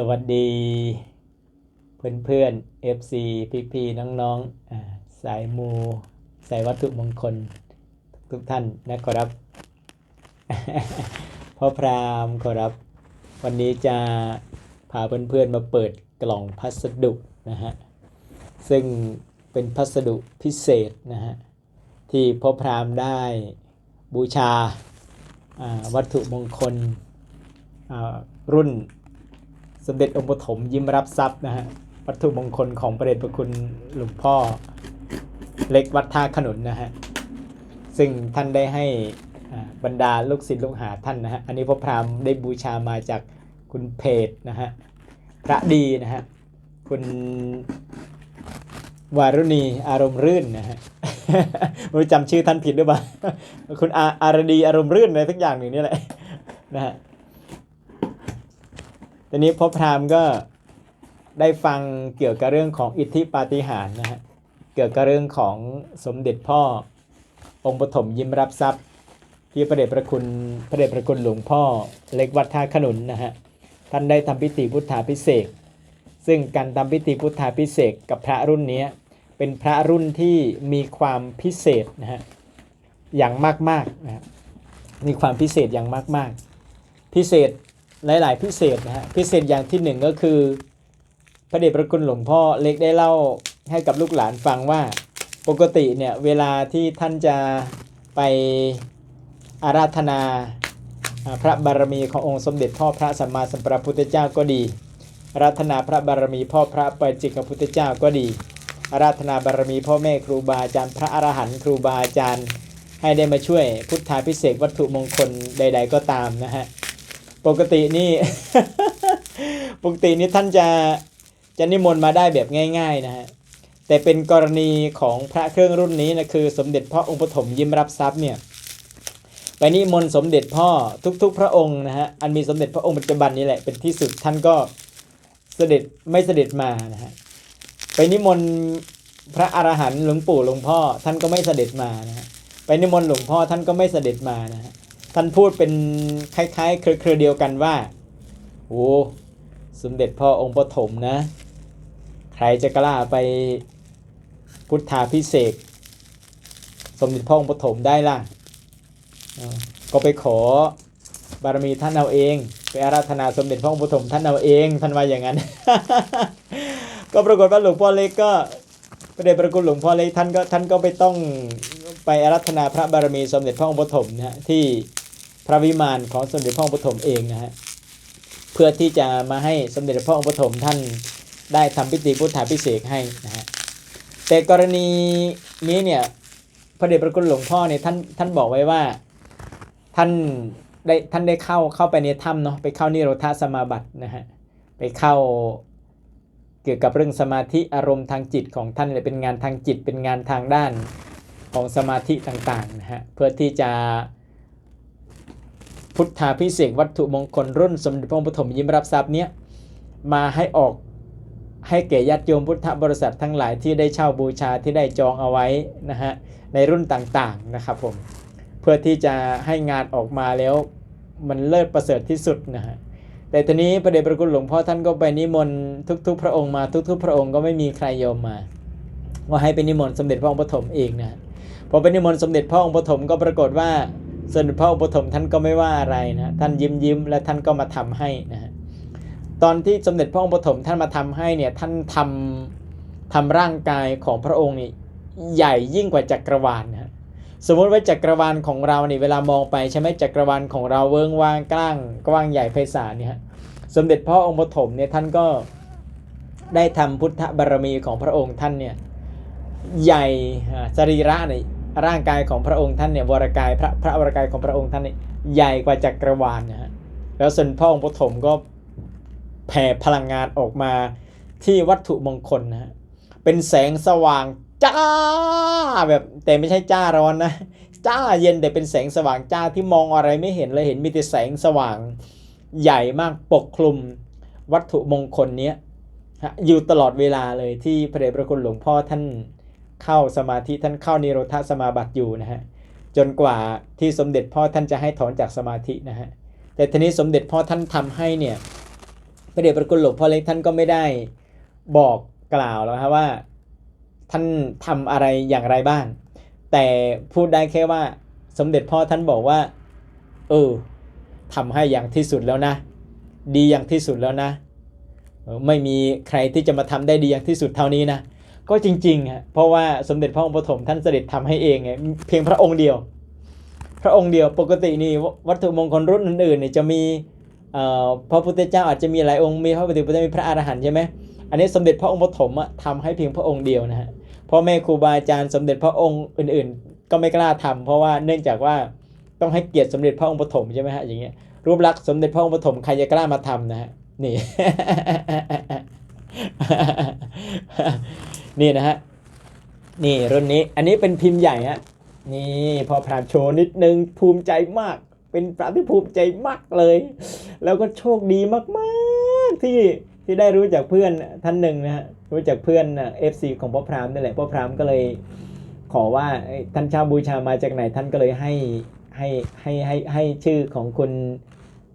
สวัสดีเพื่อนเพื่อนๆ FC พี่พี่ๆน้องๆอ่าสายมูสายวัตถุมงคลทุกท่านนะครับพ่อพรามขอรับ วันนี้จะพาเพื่อนๆมาเปิดกล่องพัสดุนะฮะซึ่งเป็นพัสดุพิเศษนะฮะที่พ่อพรามได้บูชาวัตถุมงคลรุ่น สมเด็จองค์ปฐมยิ้มรับทรัพย์นะฮะวัตถุมงคลของประเดชพระคุณหลวงพ่อเล็กวัดท่าขนุนนะฮะซึ่งท่านได้ให้บรรดาลูกศิษย์ลูกหาท่านนะฮะอันนี้พ่อพรามได้บูชามาจากคุณเพจนะฮะพระดีนะฮะคุณวารุณีอารมณ์รื่นนะฮะไม่รู้จำชื่อท่านผิดหรือเปล่าคุณอาอารดีอารมณ์รื่นอะไรสักอย่างหนึ่งนี่แหละนะฮะ ตอนนี้พ่อพราหมณ์ก็ได้ฟังเกี่ยวกับเรื่องของอิทธิปาฏิหาริย์นะฮะ เกี่ยวกับเรื่องของสมเด็จพ่อองค์ปฐมยิ้มรับทรัพย์ ที่พระเดชพระคุณพระเดชพระคุณหลวงพ่อเล็กวัดท่าขนุนนะฮะ ท่านได้ทำพิธีพุทธาพิเศษ ซึ่งการทำพิธีพุทธาพิเศษกับพระรุ่นนี้เป็นพระรุ่นที่มีความพิเศษนะฮะอย่างมากๆนะครับมีความพิเศษอย่างมากๆ พิเศษ หลาย ๆ พิเศษนะฮะพิเศษอย่างที่หนึ่งก็คือ พระเดชพระคุณหลวงพ่อเล็กได้เล่าให้กับลูกหลานฟังว่าปกติเนี่ยเวลาที่ท่านจะไปอาราธนาพระบารมีขององค์สมเด็จพ่อพระสัมมาสัมพุทธเจ้าก็ดีอาราธนาพระบารมีพ่อพระปัจเจกพุทธเจ้าก็ดีอาราธนาบารมีพ่อแม่ครูบาอาจารย์พระอรหันต์ครูบาอาจารย์ ให้ได้มาช่วยพุทธาพิเศษวัตถุมงคลใด ๆ ก็ตามนะฮะ ปกตินี่ ปกตินี่ท่านจะจะนิมนต์มาได้แบบง่าย ๆนะฮะแต่เป็นกรณีของพระเครื่องรุ่นนี้นะคือสมเด็จพ่อองค์ปฐมยิ้มรับทรัพย์เนี่ยไปนิมนต์สมเด็จพ่อทุกๆ พระองค์นะฮะอันมีสมเด็จพระองค์ปัจจุบันนี้แหละเป็นที่สุดท่านก็เสด็จไม่เสด็จมานะฮะไปนิมนต์พระอรหันต์หลวงปู่หลวงพ่อท่านก็ไม่เสด็จมานะฮะไปนิมนต์หลวงพ่อท่านก็ไม่เสด็จมานะฮะ ท่านพูดเป็นคล้ายๆ เครือเดียวกันว่าโอ้สมเด็จพ่อองค์ปฐมนะ ใครจะกล้าไปพุทธาพิเศษสมเด็จพ่อองค์ปฐมได้ล่ะ ก็ไปขอบารมีท่านเอาเอง ไปอาราธนาสมเด็จพ่อองค์ปฐมท่านเอาเองท่านว่าอย่างนั้น ก็ปรากฏว่าหลวงพ่อเล็กก็พระเดชพระคุณหลวงพ่อเล็กท่านก็ท่านก็ไปต้องไปอารัธนาพระบารมีสมเด็จพระองค์ปฐมนะฮะที่ พระวิมานของสมเด็จพระองค์ปฐมเองนะฮะเพื่อที่จะมาให้สมเด็จพระองค์ปฐมท่านได้ทำพิธีพุทธาพิเศษให้นะฮะแต่กรณีนี้เนี่ยพระเดชพระคุณหลวงพ่อเนี่ยท่านท่านบอกไว้ว่าท่านได้ท่านได้เข้าเข้าไปในถ้ำเนาะไปเข้านิโรธาสมาบัตินะฮะไปเข้าเกี่ยวกับเรื่องสมาธิอารมณ์ทางจิตของท่านเลยเป็นงานทางจิตเป็นงานทางด้านของสมาธิต่างๆนะฮะเพื่อที่จะ พุทธาพิเศษวัตถุมงคลรุ่นสมเด็จพระองค์ปฐมยิ้มรับทรัพย์เนี้ยมาให้ออกให้แก่ญาติโยมพุทธบริษัททั้งหลายที่ได้เช่าบูชาที่ได้จองเอาไว้นะฮะในรุ่นต่างๆนะครับผมเพื่อที่จะให้งานออกมาแล้วมันเลิศประเสริฐที่สุดนะฮะแต่ทีนี้พระเดชพระคุณหลวงพ่อท่านก็ไปนิมนต์ทุก ๆ พระองค์มาทุก ๆ พระองค์ก็ไม่มีใครยอมมาว่าให้ไปนิมนต์สมเด็จพระองค์ปฐมเองนะพอไปนิมนต์สมเด็จพระองค์ปฐมก็ปรากฏว่า สมเด็จพระองค์ปฐมท่านก็ไม่ว่าอะไรนะท่านยิ้มยิ้มและท่านก็มาทำให้นะฮะตอนที่สมเด็จพระองค์ปฐมท่านมาทำให้เนี่ยท่านทำทำร่างกายของพระองค์นี่ใหญ่ยิ่งกว่าจักรวาลนะฮะสมมติว่าจักรวาลของเราเนี่ยเวลามองไปใช่ไหมจักรวาลของเราเวิ้งว่างกล้างกว้างใหญ่ไพศาลเนี่ยสมเด็จพ่อองค์ปฐมเนี่ยท่านก็ได้ทำพุทธบารมีของพระองค์ท่านเนี่ยใหญ่อ่าสรีระใน ร่างกายของพระองค์ท่านเนี่ยวรกายพระพระวรกายของพระองค์ท่านเนี่ยใหญ่กว่าจักรวาลนะฮะแล้วสมเด็จพ่อองค์ปฐมก็แผ่พลังงานออกมาที่วัตถุมงคลนะฮะเป็นแสงสว่างจ้าแบบแต่ไม่ใช่จ้าร้อนนะจ้าเย็นแต่เป็นแสงสว่างจ้าที่มองอะไรไม่เห็นเลยเห็นมีแต่แสงสว่างใหญ่มากปกคลุมวัตถุมงคลเนี้ยอยู่ตลอดเวลาเลยที่พระเดชพระคุณหลวงพ่อท่าน เข้าสมาธิท่านเข้านิโรธาสมาบัติอยู่นะฮะจนกว่าที่สมเด็จพ่อท่านจะให้ถอนจากสมาธินะฮะแต่ทีนี้สมเด็จพ่อท่านทำให้เนี่ยพระเดชพระคุณหลวงพ่อเล็กท่านก็ไม่ได้บอกกล่าวแล้วครับว่าท่านทำอะไรอย่างไรบ้าง แต่พูดได้แค่ว่าสมเด็จพ่อท่านบอกว่า เออทำให้อย่างที่สุดแล้วนะ ดีอย่างที่สุดแล้วนะ ไม่มีใครที่จะมาทำได้ดีอย่างที่สุดเท่านี้นะ ก็จริงๆฮะเพราะว่าสมเด็จพระองค์ปฐมท่านเสด็จทำให้เองไงเพียงพระองค์เดียว พระองค์เดียวปกตินี่วัตถุมงคลรุ่นอื่นๆเนี่ยจะมีพระพุทธเจ้าอาจจะมีหลายองค์มีพระปฏิปัติมีพระอรหันต์ใช่ไหมอันนี้สมเด็จพระองค์ปฐมอะทำให้เพียงพระองค์เดียวนะฮะพ่อแม่ครูบาอาจารย์สมเด็จพระองค์อื่น ๆ ก็ไม่กล้าทำเพราะว่าเนื่องจากว่าต้องให้เกียรติสมเด็จพระองค์ปฐมใช่ไหมฮะอย่างเงี้ยรูปลักษณ์สมเด็จพระองค์ปฐมใครจะกล้ามาทำนะฮะนี่ นี่นะฮะ นี่รุ่นนี้ อันนี้เป็นพิมพ์ใหญ่ฮะ นี่พอพรามโชว์นิดนึงภูมิใจมาก เป็นพระที่ภูมิใจมากเลย แล้วก็โชคดีมากๆที่ที่ได้รู้จากเพื่อนท่านหนึ่งนะฮะ รู้จากเพื่อนเอฟซีของพ่อพรามนี่แหละ พ่อพรามก็เลยขอว่าท่านช่าบูชามาจากไหนท่านก็เลยให้ให้ให้ให้ให้ชื่อของคุณ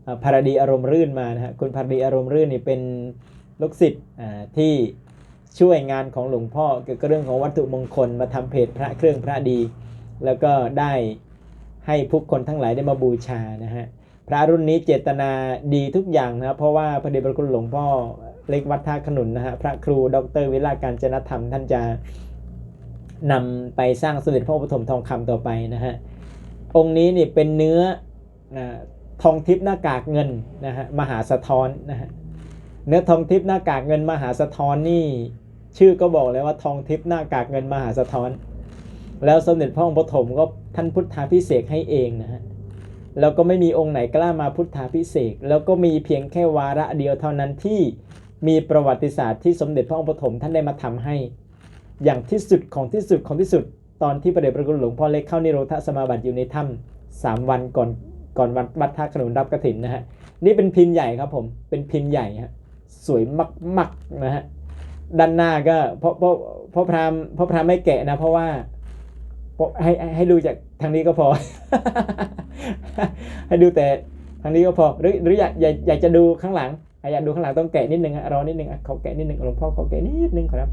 เอ่อภารดีอารมณ์รื่นมานะฮะ คุณภารดีอารมณ์รื่นนี่เป็น ลูกศิษย์ที่ช่วยงานของหลวงพ่อเกี่ยวกับเรื่องของวัตถุมงคลมาทำเพจพระเครื่องพระดี แล้วก็ได้ให้ผู้คนทั้งหลายได้มาบูชานะฮะพระรุ่นนี้เจตนาดีทุกอย่างนะเพราะว่าพระเดชพระคุณหลวงพ่อเล็กวัดท่าขนุนนะฮะพระครูดรวิลาการจนธรรม ท่านจะนำไปสร้างสมเด็จพระปฐมทองคำต่อไปนะฮะองค์นี้นี่เป็นเนื้อนะทองทิพย์หน้ากากเงินนะฮะมหาสะท้อนนะฮะ เนื้อทองทิพย์หน้ากากเงินมหาสะท้อนนี่ ชื่อก็บอกเลยว่าทองทิพย์หน้ากากเงินมหาสะท้อน แล้วสมเด็จพระองค์ปฐมก็ท่านพุทธาพิเศษให้เองนะฮะแล้วก็ไม่มีองค์ไหนกล้ามาพุทธาพิเศษแล้วก็มีเพียงแค่วาระเดียวเท่านั้นที่มีประวัติศาสตร์ที่สมเด็จพระองค์ปฐมท่านได้มาทำให้ อย่างที่สุดของที่สุดของที่สุด ตอนที่พระเดชพระคุณหลวงพ่อเล็กเข้านิโรธสมาบัติอยู่ในถ้ำสามวันก่อนก่อนวันวัดท่าขนุนรับกระถินนะฮะนี่เป็นพิมพ์ใหญ่ครับผมเป็นพิมพ์ใหญ่ฮะ สวยมากๆนะฮะด้านหน้าก็เพราะเพราะเพราะพรามเพราะพรามไม่แกะนะ เพราะว่าให้ให้ดูจากทางนี้ก็พอ ให้ดูแต่ทางนี้ก็พอหรือหรืออยากอยากอยากจะดูข้างหลังอยากดูข้างหลังต้องแกะนิดนึงรอนิดนึงเขาแกะนิดนึงหลวงพ่อเขาแกะนิดนึงครับ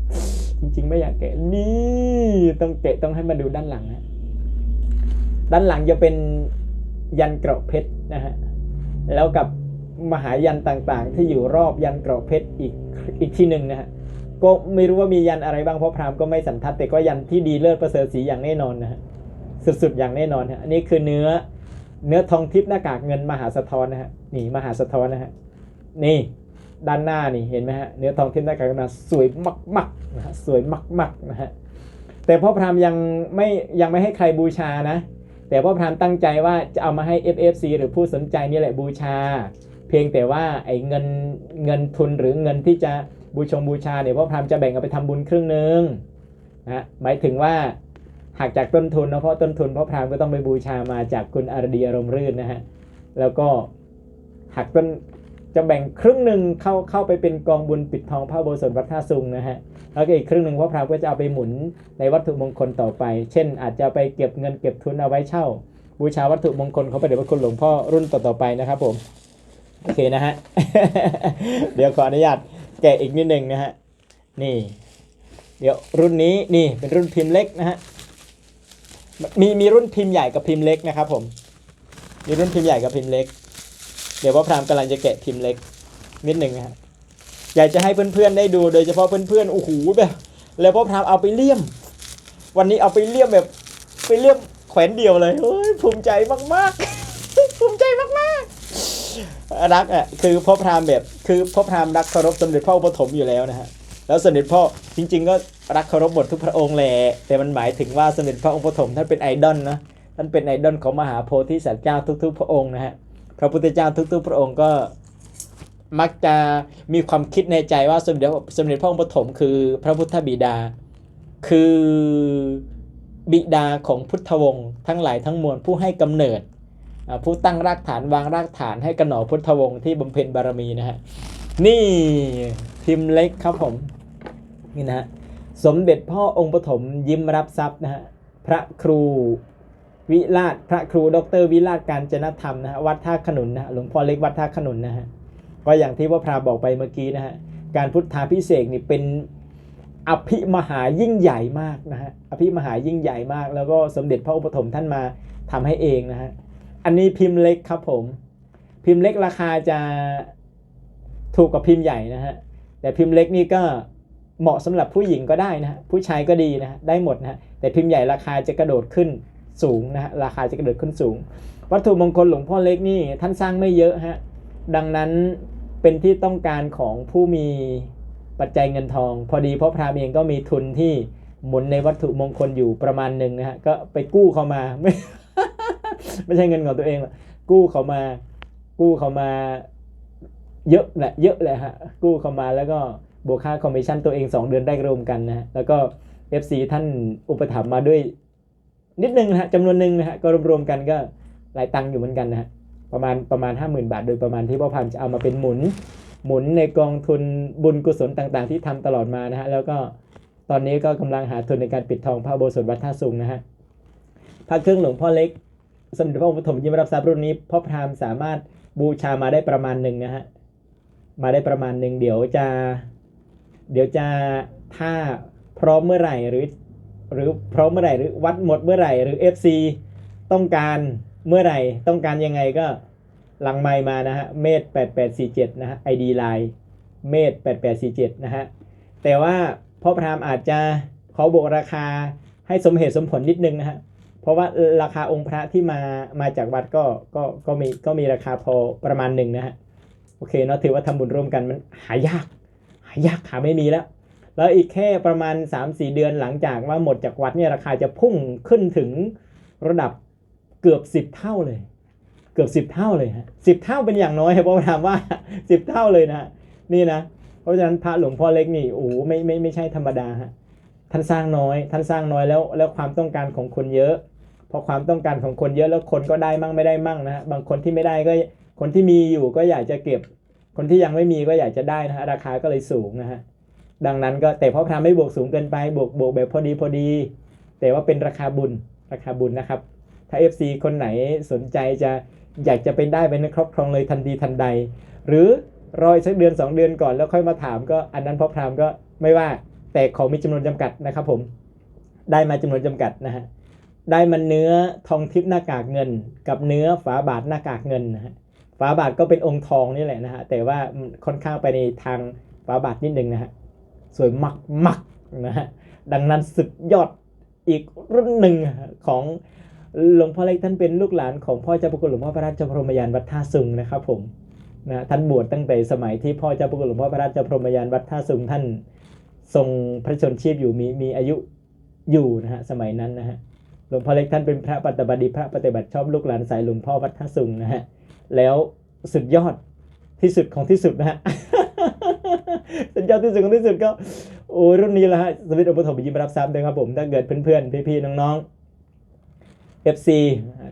จริง ๆ ไม่อยากแกะนี่ต้องแกะต้องให้มาดูด้านหลังนะด้านหลังจะเป็นยันเกราะเพชรนะฮะแล้วกับ มหายันต่างๆ ที่อยู่รอบยันเกราะเพชรอีกอีกที่หนึ่งนะฮะก็ไม่รู้ว่ามียันอะไรบ้างเพราะพราหมณ์ก็ไม่สันทัดแต่ก็ยันที่ดีเลิศประเสริฐสีอย่างแน่นอนนะฮะสุดๆอย่างแน่นอนฮะอันนี้คือเนื้อเนื้อทองทิพย์หน้ากากเงินมหาสะท้อนนะฮะนี่มหาสะท้อนนะฮะนี่ด้านหน้านี่เห็นไหมฮะเนื้อทองทิพย์หน้ากากเงินมาสวยมากๆนะฮะสวยมากๆนะฮะแต่พ่อพราหมณ์ยังไม่ยังไม่ให้ใครบูชานะ แต่พ่อพราหมณ์ตั้งใจว่าจะเอามาให้ FFC หรือผู้สนใจนี่แหละบูชา เพียงแต่ว่าไอ้เงินเงินทุนหรือเงินที่จะบูชงบูชาเนี่ยพ่อพราหมณ์จะแบ่งเอาไปทำบุญครึ่งหนึ่งนะฮะหมายถึงว่าหักจากต้นทุนนะเพราะต้นทุนพ่อพราหมณ์ก็ต้องไปบูชามาจากคุณอารดีอารมณ์รื่นนะฮะแล้วก็หักต้นจะแบ่งครึ่งหนึ่งเข้าเข้าไปเป็นกองบุญปิดทองพระโบสถวัดท่าซุงนะฮะแล้วก็อีกครึ่งหนึ่งพ่อพราหมณ์ก็จะเอาไปหมุนในวัตถุมงคลต่อไป เช่น อาจจะไปเก็บเงินเก็บทุนเอาไว้เช่า บูชาวัตถุมงคลเขาไปเดี๋ยวพระคุณหลวงพ่อรุ่นต่อๆไปนะครับผม โอเคนะฮะ เดี๋ยวขออนุญาตแกะอีกนิดหนึ่งนะฮะ นี่ เดี๋ยวรุ่นนี้นี่เป็นรุ่นพิมพ์เล็กนะฮะ มีมีรุ่นพิมพ์ใหญ่กับพิมพ์เล็กนะครับ ผม มีรุ่นพิมพ์ใหญ่กับพิมพ์เล็ก เดี๋ยวพ่อพรามกำลังจะแกะพิมพ์เล็กนิดหนึ่งนะฮะ อยากจะให้เพื่อนๆได้ดูโดยเฉพาะเพื่อนๆ โอ้โหแบบแล้วพ่อพรามเอาไปเลี่ยม วันนี้เอาไปเลี่ยมแบบไปเลี่ยมแขวนเดียวเลย เฮ้ยภูมิใจมากๆ ภูมิใจมากๆ รักอะคือพ่อพราหมณ์แบบคือพ่อพราหมณ์รักเคารพสมเด็จพ่ออุปฐมภ์อยู่แล้วนะฮะแล้วสมเด็จพ่อจริง ๆ ก็รักเคารพหมดทุกพระองค์แหละแต่มันหมายถึงว่าสมเด็จพระองค์ปฐมท่านเป็นไอดอลนะท่านเป็นไอดอลของมหาโพธิสัตว์เจ้าทุก ๆ พระองค์นะฮะพระพุทธเจ้าทุก ๆ พระองค์ก็มักจะมีความคิดในใจว่าสมเด็จสมเด็จพระองค์ปฐมคือพระพุทธบิดา คือบิดาของพุทธวงศ์ทั้งหลายทั้งมวลผู้ให้กำเนิด ผู้ตั้งรากฐานวางรากฐานให้กระหนอพุทธวงศ์ที่บำเพ็ญบารมีนะฮะนี่พิมพ์เล็กครับผมนี่นะฮะสมเด็จพ่อองค์ปฐมยิ้มรับทรัพย์นะฮะพระครูวิราชพระครูดรวิราชการจนธรรมนะฮะวัดท่าขนุนนะหลวงพ่อเล็กวัดท่าขนุนนะฮะก็อย่างที่ว่าพราบอกไปเมื่อกี้นะฮะการพุทธาพิเศษนี่เป็นอภิมหายิ่งใหญ่มากนะฮะอภิมหายิ่งใหญ่มาก แล้วก็สมเด็จพระอุปถมท่านมาทำให้เองนะฮะ อันนี้พิมพ์เล็กครับผม พิมพ์เล็กราคาจะถูกกว่าพิมพ์ใหญ่นะฮะ แต่พิมพ์เล็กนี่ก็เหมาะสำหรับผู้หญิงก็ได้นะฮะ ผู้ชายก็ดีนะฮะ ได้หมดนะฮะ แต่พิมพ์ใหญ่ราคาจะกระโดดขึ้นสูงนะฮะ ราคาจะกระโดดขึ้นสูง วัตถุมงคลหลวงพ่อเล็กนี่ท่านสร้างไม่เยอะฮะ ดังนั้นเป็นที่ต้องการของผู้มีปัจจัยเงินทอง พอดีเพราะพราหมณ์เองก็มีทุนที่หมุนในวัตถุมงคลอยู่ประมาณหนึ่งนะฮะ ก็ไปกู้เขามาไม่ ไม่ใช่เงินของตัวเองกู้เขามา กู้เขามา เยอะแหละเยอะเลยฮะกู้เขามาแล้วก็บวกค่าคอมมิชชั่นตัวเอง 2 เดือนได้รวมกันนะแล้วก็ FC ท่านอุปถัมภ์มาด้วยนิดนึงนะฮะจำนวนหนึ่งนะฮะก็รวมๆกันก็หลายตังค์อยู่เหมือนกันนะฮะประมาณประมาณ 50,000 บาท โดยประมาณที่พ่อพันจะเอามาเป็นหมุน หมุนในกองทุนบุญกุศลต่างๆ ที่ทำตลอดมานะฮะแล้วก็ตอนนี้ก็กำลังหาทุนในการปิดทองพระโบสถวัดท่าสุงนะฮะพระเครื่องหลวงพ่อเล็ก สมเด็จพระองค์ปฐมยิมรับทรัพย์รุ่นนี้พ่อพราหมณ์สามารถบูชามาได้ประมาณหนึ่งนะฮะมาได้ประมาณหนึ่งเดี๋ยวจะ เดี๋ยวจะถ้าพร้อมเมื่อไหร่หรือ หรือพร้อมเมื่อไหร่หรือวัดหมดเมื่อไหร่หรือ FC ต้องการเมื่อไหร่ต้องการยังไงก็หลังไมมานะฮะเมด8847นะฮะ ID Line เมด8847นะฮะแต่ว่าพ่อพรามอาจจะขอบวกราคาให้สมเหตุสมผลนิดนึงนะฮะ ราะว่าราคาองค์พระที่มามาจากวัดก็ก็ก็มีก็มีราคาพอประมาณหนึ่งนะฮะโอเคเนาะถือว่าทำบุญร่วมกันมันหายาก หายากหาไม่มีแล้ว แล้วอีกแค่ประมาณ 3-4 เดือนหลังจากว่าหมดจากวัดเนี่ยราคาจะพุ่งขึ้นถึงระดับเกือบ 10 เท่าเลย เกือบ 10 เท่าเลยฮะสิเท่าเป็นอย่างน้อยเพราะถามว่า 10 เท่าเลยนะนี่นะ เพราะฉะนั้นพระหลวงพ่อเล็กนี่โอ้ไม่ไม่ไม่ใช่ธรรมดาฮะท่านสร้างน้อย ท่านสร้างน้อยแล้วแล้วความต้องการของคนเยอะ พอความต้องการของคนเยอะแล้วคนก็ได้มั่งไม่ได้มั่งนะฮะบางคนที่ไม่ได้ก็คนที่มีอยู่ก็อยากจะเก็บ คนที่ยังไม่มีก็อยากจะได้นะฮะราคาก็เลยสูงนะฮะดังนั้นก็แต่พ่อพรามไม่บวกสูงเกินไปบวกบวกแบบพอดีพอดี แต่ว่าเป็นราคาบุญราคาบุญนะครับ ถ้า FC คนไหนสนใจจะอยากจะเป็นได้เป็นครอบครองเลยทันทีทันใด หรือรออีกสักเดือน 2 เดือนก่อนแล้วค่อยมาถามก็อันนั้นพ่อพรามก็ไม่ว่าแต่ของมีจำนวนจำกัดนะครับผมได้มาจำนวนจำกัดนะฮะ ได้มันเนื้อทองทิพย์หน้ากากเงิน กับเนื้อฝาบาทหน้ากากเงินนะฮะฝาบาทก็เป็นองค์ทองนี่แหละนะฮะแต่ว่าค่อนข้างไปในทางฝาบาทนิดนึงนะฮะสวยมักมักนะฮะดังนั้นสุดยอดอีกรุ่นหนึ่งของหลวงพ่อเล็กท่านเป็นลูกหลานของพ่อเจ้าพระคุณหลวงพ่อพระราชพรหมยานวัดท่าสุงนะครับผมนะท่านบวชตั้งแต่สมัยที่พ่อเจ้าพระคุณหลวงพ่อพระราชพรหมยานวัดท่าสุงท่านทรงพระชนชีพอยู่มีมีอายุอยู่นะฮะสมัยนั้นนะฮะ หลวงพ่อเล็กท่านเป็นพระปฏิบัติพระปฏิบัติชอบลูกหลานสายหลวงพ่อวัดท่าสุงนะฮะแล้วสุดยอดที่สุดของที่สุดนะฮะสุดยอดที่สุดของที่สุดก็โอ้ยรุ่นนี้ละฮะสมิทอุปถมภ์ยิมรับทรัพย์นะครับผมถ้าเกิดเพื่อนๆพี่ๆน้องๆ FC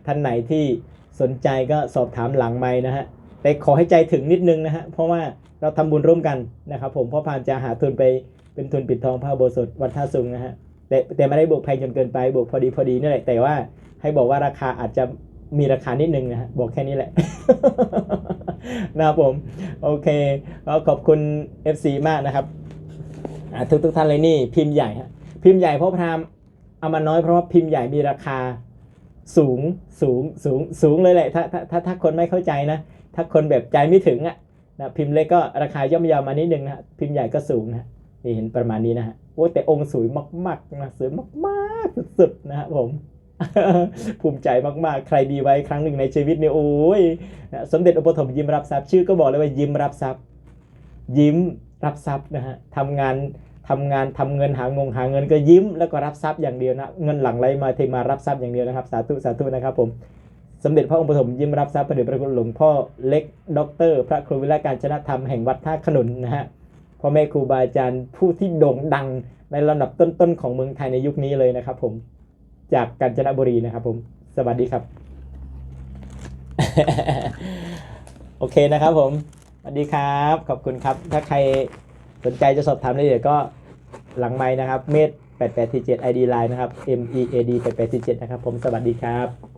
ท่านไหนที่สนใจก็สอบถามหลังไม้นะฮะแต่ขอให้ใจถึงนิดนึงนะฮะเพราะว่าเราทำบุญร่วมกันนะครับผมเพราะพานจะหาทุนไปเป็นทุนปิดทองพระโบสถวัดท่าสุงนะฮะ แต่แต่ไม่ได้บวกแพงจนเกินไปบวกพอดีพอดีนี่แหละแต่ว่าให้บอกว่าราคาอาจจะมีราคานิดนึงนะฮะบอกแค่นี้แหละนะครับผม โอเคก็ขอบคุณ FC มากนะครับทุกทุกท่านเลยนี่พิมพ์ใหญ่ฮะพิมพ์ใหญ่เพราะพรามเอามาน้อยเพราะว่าพิมพ์ใหญ่มีราคาสูงสูงสูงสูงเลยแหละถ้าถ้าถ้าถ้าคนไม่เข้าใจนะ ถ้าคนแบบใจไม่ถึงอะนะพิมพ์เล็กก็ราคาย่อมเยาวมานิดนึงนะพิมพ์ใหญ่ก็สูงนะ นี่เห็นประมาณนี้นะฮะโอ้แต่องค์สวยมากๆนะสวยมากๆสุดๆนะฮะผมภูมิใจมากๆ ใครดีไว้ครั้งหนึ่งในชีวิตเนี่ยโอ้ยนะสมเด็จอุปถมภ์ยิ้มรับทรัพย์ชื่อก็บอกเลยว่ายิ้มรับทรัพย์ ยิ้มรับทรัพย์นะฮะทำงานทำงานทำเงินหางงหาเงินก็ยิ้มแล้วก็รับทรัพย์อย่างเดียวนะเงินหลังไหลมาเทมารับทรัพย์อย่างเดียวนะครับ สาธุสาธุนะครับผมสมเด็จพระองค์ปฐมยิ้มรับทรัพย์พระเดชพระคุณหลวงพ่อเล็กด็อกเตอร์พระครูวิไลการชนะธรรมแห่งวัดท่าขนุนนะฮะ พ่อแม่ครูบาอาจารย์ผู้ที่โด่งดังในระดับต้นๆของเมืองไทยในยุคนี้เลยนะครับผมจากกาญจนบุรีนะครับผม สวัสดีครับ โอเคนะครับผม สวัสดีครับ ขอบคุณครับ ถ้าใครสนใจจะสอบถามรายละเอียดก็หลังไม้นะครับ เมด8847 ID Line นะครับ M E A D 8847 นะครับผม สวัสดีครับ